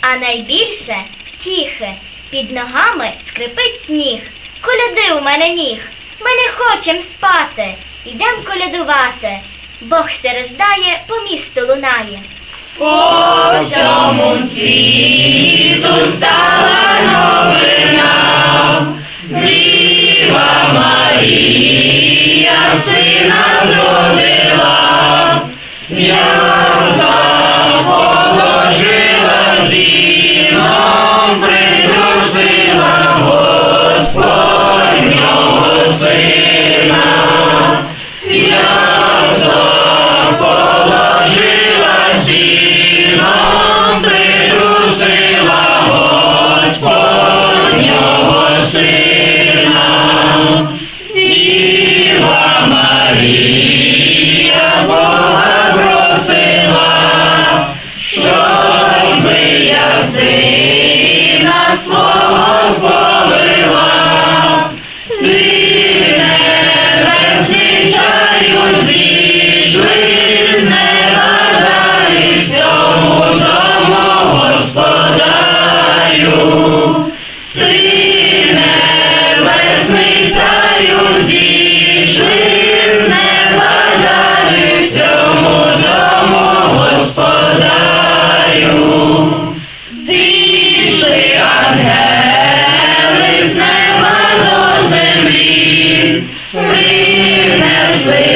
а найбільше втіхи. Під ногами скрипить сніг. Коляди у мене ніг. Ми не хочем спати. Йдем колядувати. Бог се по місту лунає. По всьому світу стала сина. Діва просила, щоб би я сина свого.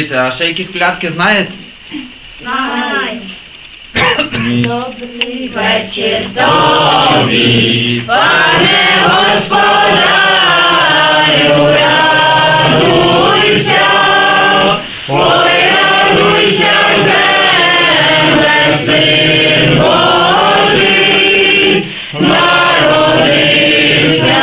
Діти, а ще якісь колядки знаєте? Знай. Добрий вечір тобі, пане господарю, радуйся, ой, радуйся, земле, син Божий, народився,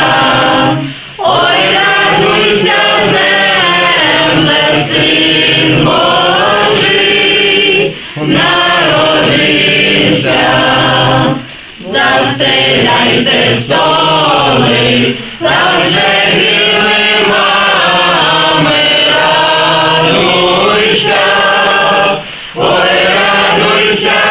Застеляйте столи, та вже мами, радуйся, ой, радуйся.